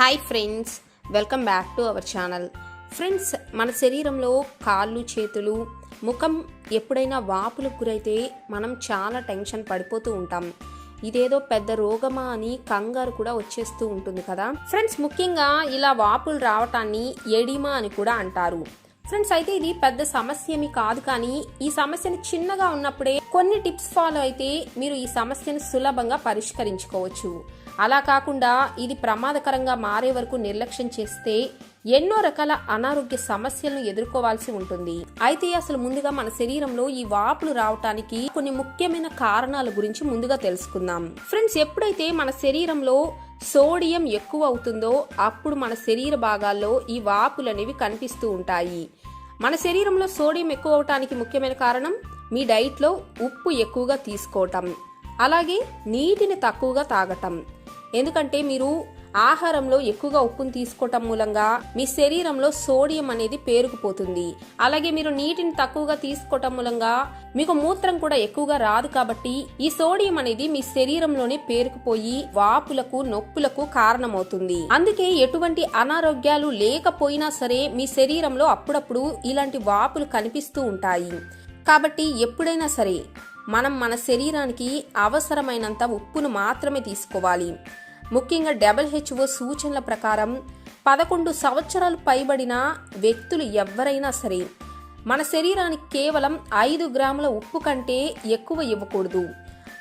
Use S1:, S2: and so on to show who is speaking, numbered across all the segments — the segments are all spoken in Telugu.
S1: Hi friends welcome back to our channel. Friends మన శరీరంలో కాళ్ళు చేతులు ముఖం ఎప్పుడైనా వాపులకు గురైతే మనం చాలా టెన్షన్ పడిపోతూ ఉంటాం. ఇదేదో పెద్ద రోగమా అని కంగారు కూడా వచ్చేస్తూ ఉంటుంది కదా. ఫ్రెండ్స్ ముఖ్యంగా ఇలా వాపులు రావటాన్ని ఎడిమా అని కూడా అంటారు. ఫ్రెండ్స్ అయితే ఇది పెద్ద సమస్య కాదు కానీ ఈ సమస్యను చిన్నగా ఉన్నప్పుడే కొన్ని టిప్స్ ఫాలో అయితే మీరు ఈ సమస్యను సులభంగా పరిష్కరించుకోవచ్చు. అలా కాకుండా ఇది ప్రమాదకరంగా మారే వరకు నిర్లక్ష్యం చేస్తే ఎన్నో రకాల అనారోగ్య సమస్యలను ఎదుర్కోవాల్సి ఉంటుంది. అయితే అసలు ముందుగా మన శరీరంలో ఈ వాపులు రావటానికి కొన్ని ముఖ్యమైన కారణాల గురించి ముందుగా తెలుసుకుందాం. ఫ్రెండ్స్ ఎప్పుడైతే మన శరీరంలో సోడియం ఎక్కువ అవుతుందో అప్పుడు మన శరీర భాగాల్లో ఈ వాపులు అనేవి కనిపిస్తూ ఉంటాయి. మన శరీరంలో సోడియం ఎక్కువ అవటానికి ముఖ్యమైన కారణం మీ డైట్లో ఉప్పు ఎక్కువగా తీసుకోవటం. అలాగే నీటిని తక్కువగా తాగటం. ఎందుకంటే మీరు ఆహారంలో ఎక్కువగా ఉప్పును తీసుకోవటం మూలంగా మీ శరీరంలో సోడియం అనేది పేరుకుపోతుంది. అలాగే మీరు నీటిని తక్కువగా తీసుకోవటం మూలంగా మీకు మూత్రం కూడా ఎక్కువగా రాదు కాబట్టి ఈ సోడియం అనేది మీ శరీరంలోనే పేరుకుపోయి వాపులకు నొప్పులకు కారణమవుతుంది. అందుకే ఎటువంటి అనారోగ్యాలు లేకపోయినా సరే మీ శరీరంలో అప్పుడప్పుడు ఇలాంటి వాపులు కనిపిస్తూ ఉంటాయి. కాబట్టి ఎప్పుడైనా సరే మనం మన శరీరానికి అవసరమైనంత ఉప్పును మాత్రమే తీసుకోవాలి. ముఖ్యంగా డబ్ల్యూహెచ్ఓ సూచనల ప్రకారం పదకొండు సంవత్సరాలు పైబడిన వ్యక్తులు ఎవరైనా సరే మన శరీరానికి కేవలం ఐదు గ్రాముల ఉప్పు కంటే ఎక్కువ ఇవ్వకూడదు.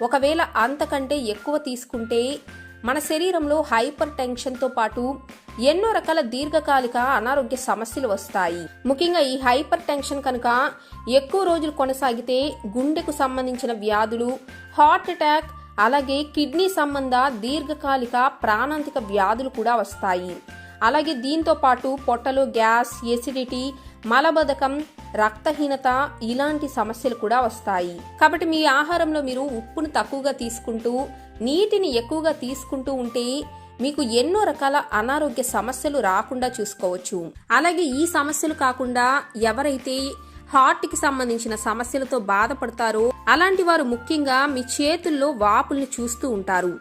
S1: ఒకవేళ అంతకంటే ఎక్కువ తీసుకుంటే మన శరీరంలో హైపర్ టెన్షన్తో పాటు ఎన్నో రకాల దీర్ఘకాలిక అనారోగ్య సమస్యలు వస్తాయి. ముఖ్యంగా ఈ హైపర్ టెన్షన్ కనుక ఎక్కువ రోజులు కొనసాగితే గుండెకు సంబంధించిన వ్యాధులు హార్ట్ అటాక్ అలాగే కిడ్నీ సంబంధ దీర్ఘకాలిక ప్రాణాంతిక వ్యాధులు కూడా వస్తాయి. అలాగే దీంతో పాటు పొట్టలో గ్యాస్ ఎసిడిటీ మలబద్ధకం రక్తహీనత ఇలాంటి సమస్యలు కూడా వస్తాయి. కాబట్టి మీ ఆహారంలో మీరు ఉప్పును తక్కువగా తీసుకుంటూ నీటిని ఎక్కువగా తీసుకుంటూ ఉంటే మీకు ఎన్నో రకాల అనారోగ్య సమస్యలు రాకుండా చూసుకోవచ్చు. అలాగే ఈ సమస్యలు కాకుండా ఎవరైతే హార్ట్కి సంబంధించిన సమస్యలతో బాధపడతారో అలాంటి వారు ముఖ్యంగా మీ చేతుల్లో వాపుల్ని చూస్తూ ఉంటారు.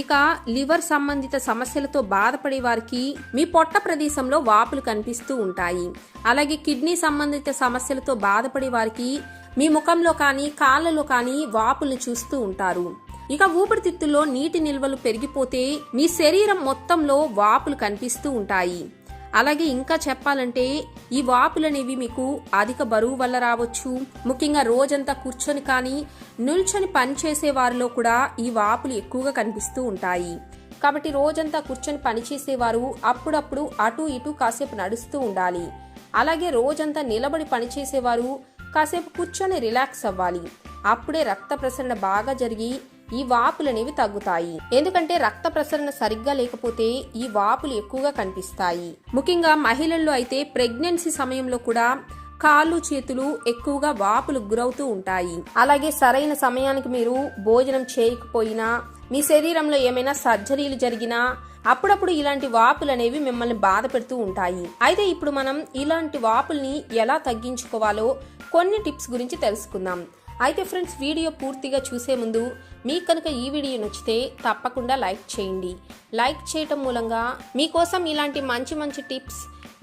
S1: ఇక లివర్ సంబంధిత సమస్యలతో బాధపడే వారికి మీ పొట్ట ప్రదేశంలో వాపులు కనిపిస్తూ ఉంటాయి. అలాగే కిడ్నీ సంబంధిత సమస్యలతో బాధపడే వారికి మీ ముఖంలో కానీ కాళ్ళలో కానీ వాపుల్ని చూస్తూ ఉంటారు. ఇక ఊపిరితిత్తుల్లో నీటి నిల్వలు పెరిగిపోతే మీ శరీరం మొత్తంలో వాపులు కనిపిస్తూ ఉంటాయి. అలాగే ఇంకా చెప్పాలంటే ఈ వాపులనేవి మీకు అధిక బరువు వల్ల రావచ్చు. ముఖ్యంగా రోజంతా కూర్చొని కానీ నిల్చొని పనిచేసే వారిలో కూడా ఈ వాపులు ఎక్కువగా కనిపిస్తూ ఉంటాయి. కాబట్టి రోజంతా కూర్చొని పనిచేసేవారు అప్పుడప్పుడు అటు ఇటు కాసేపు నడుస్తూ ఉండాలి. అలాగే రోజంతా నిలబడి పనిచేసేవారు కాసేపు కూర్చొని రిలాక్స్ అవ్వాలి. అప్పుడే రక్త ప్రసరణ బాగా జరిగి ఈ వాపులు అనేవి తగ్గుతాయి. ఎందుకంటే రక్త ప్రసరణ సరిగ్గా లేకపోతే ఈ వాపులు ఎక్కువగా కనిపిస్తాయి. ముఖ్యంగా మహిళల్లో అయితే ప్రెగ్నెన్సీ సమయంలో కూడా కాళ్ళు చేతులు ఎక్కువగా వాపులు గురవుతూ ఉంటాయి. అలాగే సరైన సమయానికి మీరు భోజనం చేయకపోయినా మీ శరీరంలో ఏమైనా సర్జరీలు జరిగినా అప్పుడప్పుడు ఇలాంటి వాపులు అనేవి మిమ్మల్ని బాధ పెడుతూ ఉంటాయి. అయితే ఇప్పుడు మనం ఇలాంటి వాపుల్ని ఎలా తగ్గించుకోవాలో కొన్ని టిప్స్ గురించి తెలుసుకుందాం. అయితే ఫ్రెండ్స్ వీడియో పూర్తిగా చూసే ముందు మీకు కనుక ఈ వీడియో నచ్చితే తప్పకుండా లైక్ చేయండి. లైక్ చేయటం మూలంగా మీకోసం ఇలాంటి మంచి మంచి టిప్స్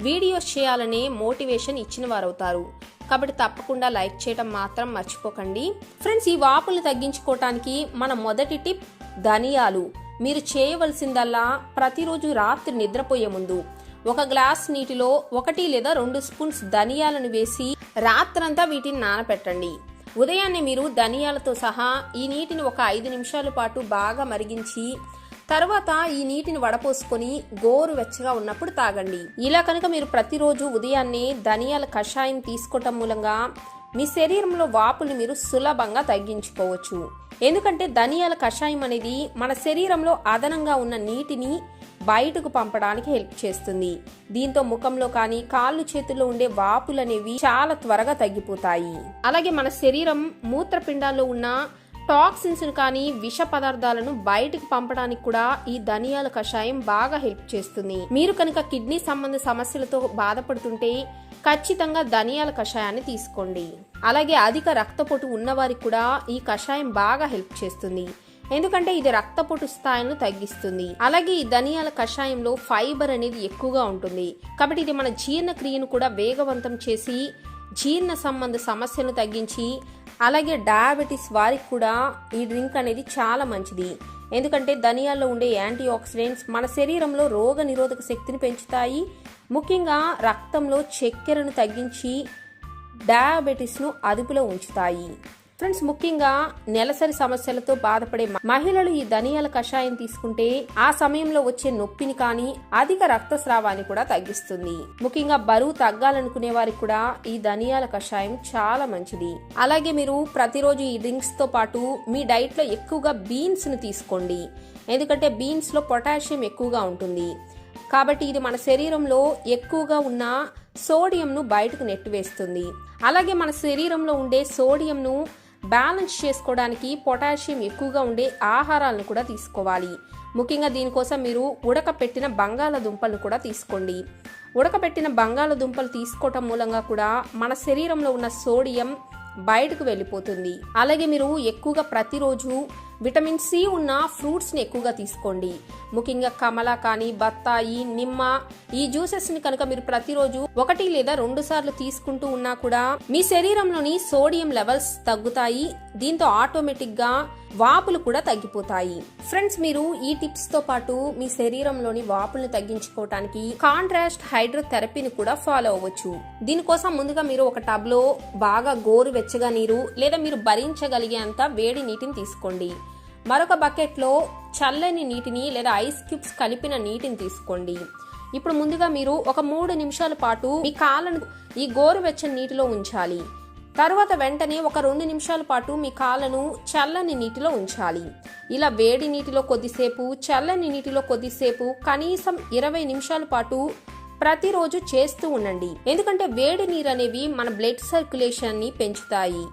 S1: వీడియోస్ చేయాలనే మోటివేషన్ ఇచ్చిన వారవుతారు. కాబట్టి తప్పకుండా లైక్ చేయటం మాత్రం మర్చిపోకండి. ఫ్రెండ్స్ ఈ వాపులు తగ్గించుకోవటానికి మన మొదటి టిప్ ధనియాలు. మీరు చేయవలసిందల్లా ప్రతిరోజు రాత్రి నిద్రపోయే ముందు ఒక గ్లాస్ నీటిలో ఒకటి లేదా రెండు స్పూన్స్ ధనియాలను వేసి రాత్రంతా వీటిని నానపెట్టండి. ఉదయాన్నే మీరు ధనియాలతో సహా ఈ నీటిని ఒక ఐదు నిమిషాల పాటు బాగా మరిగించి తర్వాత ఈ నీటిని వడపోసుకొని గోరు వెచ్చగా ఉన్నప్పుడు తాగండి. ఇలా కనుక మీరు ప్రతిరోజు ఉదయాన్నే ధనియాల కషాయం తీసుకోవటం మూలంగా మీ శరీరంలో వాపుని మీరు సులభంగా తగ్గించుకోవచ్చు. ఎందుకంటే ధనియాల కషాయం అనేది మన శరీరంలో అదనంగా ఉన్న నీటిని బయటకు పంపడానికి హెల్ప్ చేస్తుంది. దీంతో ముఖంలో కానీ కాళ్ళు చేతుల్లో ఉండే వాపులు అనేవి చాలా త్వరగా తగ్గిపోతాయి. అలాగే మన శరీరం మూత్రపిండాల్లో ఉన్న టాక్సిన్స్ కానీ విష పదార్థాలను బయటకు పంపడానికి కూడా ఈ ధనియాల కషాయం బాగా హెల్ప్ చేస్తుంది. మీరు కనుక కిడ్నీ సంబంధ సమస్యలతో బాధపడుతుంటే ఖచ్చితంగా ధనియాల కషాయాన్ని తీసుకోండి. అలాగే అధిక రక్తపోటు ఉన్నవారికి కూడా ఈ కషాయం బాగా హెల్ప్ చేస్తుంది. ఎందుకంటే ఇది రక్తపోటు స్థాయిలను తగ్గిస్తుంది. అలాగే ఈ ధనియాల కషాయంలో ఫైబర్ అనేది ఎక్కువగా ఉంటుంది. కాబట్టి ఇది మన జీర్ణక్రియను కూడా వేగవంతం చేసి జీర్ణ సంబంధ సమస్యను తగ్గించి అలాగే డయాబెటీస్ వారికి కూడా ఈ డ్రింక్ అనేది చాలా మంచిది. ఎందుకంటే ధనియాల్లో ఉండే యాంటీ ఆక్సిడెంట్స్ మన శరీరంలో రోగ నిరోధక శక్తిని పెంచుతాయి. ముఖ్యంగా రక్తంలో చక్కెరను తగ్గించి డయాబెటీస్ను అదుపులో ఉంచుతాయి. ఫ్రెండ్స్ ముఖ్యంగా నెలసరి సమస్యలతో బాధపడే మహిళలు ఈ ధనియాల కషాయం తీసుకుంటే ఆ సమయంలో వచ్చే నొప్పిని కానీ అధిక రక్తస్రావాన్ని కూడా తగ్గిస్తుంది. ముఖ్యంగా బరువు తగ్గాలనుకునే వారికి కూడా ఈ ధనియాల కషాయం చాలా మంచిది. అలాగే మీరు ప్రతిరోజు ఈ డ్రింక్స్తో పాటు మీ డైట్లో ఎక్కువగా బీన్స్ను తీసుకోండి. ఎందుకంటే బీన్స్లో పొటాషియం ఎక్కువగా ఉంటుంది. కాబట్టి ఇది మన శరీరంలో ఎక్కువగా ఉన్న సోడియంను బయటకు నెట్టివేస్తుంది. అలాగే మన శరీరంలో ఉండే సోడియంను బ్యాలెన్స్ చేసుకోవడానికి పొటాషియం ఎక్కువగా ఉండే ఆహారాలను కూడా తీసుకోవాలి. ముఖ్యంగా దీనికోసం మీరు ఉడకపెట్టిన బంగాళదుంపలను కూడా తీసుకోండి. ఉడకపెట్టిన బంగాళదుంపలు తీసుకోవటం మూలంగా కూడా మన శరీరంలో ఉన్న సోడియం బయటకు వెళ్ళిపోతుంది. అలాగే మీరు ఎక్కువగా ప్రతిరోజు విటమిన్ సి ఉన్న ఫ్రూట్స్ని ఎక్కువగా తీసుకోండి. ముఖ్యంగా కమల కానీ బత్తాయి నిమ్మ ఈ జ్యూసెస్ని కనుక మీరు ప్రతిరోజు ఒకటి లేదా రెండు సార్లు తీసుకుంటూ ఉన్నా కూడా మీ శరీరంలోని సోడియం లెవెల్స్ తగ్గుతాయి. దీంతో ఆటోమేటిక్గా వాపులు కూడా తగ్గిపోతాయి. ఫ్రెండ్స్ మీరు ఈ టిప్స్తో పాటు మీ శరీరంలోని వాపులను తగ్గించుకోవటానికి కాంట్రాస్ట్ హైడ్రోథెరపీని కూడా ఫాలో అవ్వచ్చు. దీనికోసం ముందుగా మీరు ఒక టబ్లో బాగా గోరు వెచ్చగా నీరు లేదా మీరు భరించగలిగేంత వేడి నీటిని తీసుకోండి. మరొక బకెట్లో చల్లని నీటిని లేదా ఐస్ క్యూబ్స్ కలిపిన నీటిని తీసుకోండి. ఇప్పుడు ముందుగా మీరు ఒక మూడు నిమిషాల పాటు మీ కాళ్ళను ఈ గోరువెచ్చని నీటిలో ఉంచాలి. తరువాత వెంటనే ఒక రెండు నిమిషాల పాటు మీ కాళ్ళను చల్లని నీటిలో ఉంచాలి. ఇలా వేడి నీటిలో కొద్దిసేపు చల్లని నీటిలో కొద్దిసేపు కనీసం ఇరవై నిమిషాల పాటు ప్రతిరోజు చేస్తూ ఉండండి. ఎందుకంటే వేడి నీరు అనేవి మన బ్లడ్ సర్క్యులేషన్ని పెంచుతాయి.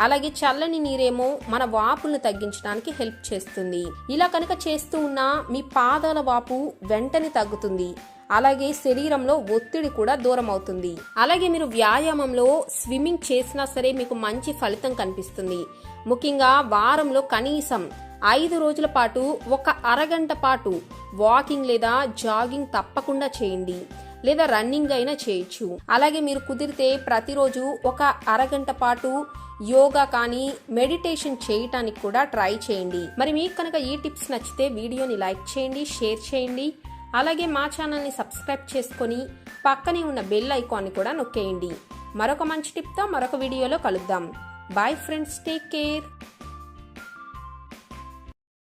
S1: అలాగే చల్లని నీరేమో మన వాపులను తగ్గించడానికి హెల్ప్ చేస్తుంది. ఇలా కనుక చేస్తూ ఉన్నా మీ పాదాల వాపు వెంటనే తగ్గుతుంది. అలాగే శరీరంలో ఒత్తిడి కూడా దూరం అవుతుంది. అలాగే మీరు వ్యాయామంలో స్విమ్మింగ్ చేసినా సరే మీకు మంచి ఫలితం కనిపిస్తుంది. ముఖ్యంగా వారంలో కనీసం ఐదు రోజుల పాటు ఒక అరగంట పాటు వాకింగ్ లేదా జాగింగ్ తప్పకుండా చేయండి. లేదా రన్నింగ్ అయినా చేయొచ్చు. అలాగే మీరు కుదిరితే ప్రతిరోజు ఒక అరగంట పాటు యోగా కానీ మెడిటేషన్ చేయటానికి కూడా ట్రై చేయండి. మరి మీకు కనుక ఈ టిప్స్ నచ్చితే వీడియోని లైక్ చేయండి షేర్ చేయండి. అలాగే మా ఛానల్ని సబ్స్క్రైబ్ చేసుకొని పక్కనే ఉన్న బెల్ ఐకాన్ని కూడా నొక్కేయండి. మరొక మంచి టిప్తో మరొక వీడియోలో కలుద్దాం. Bye friends take care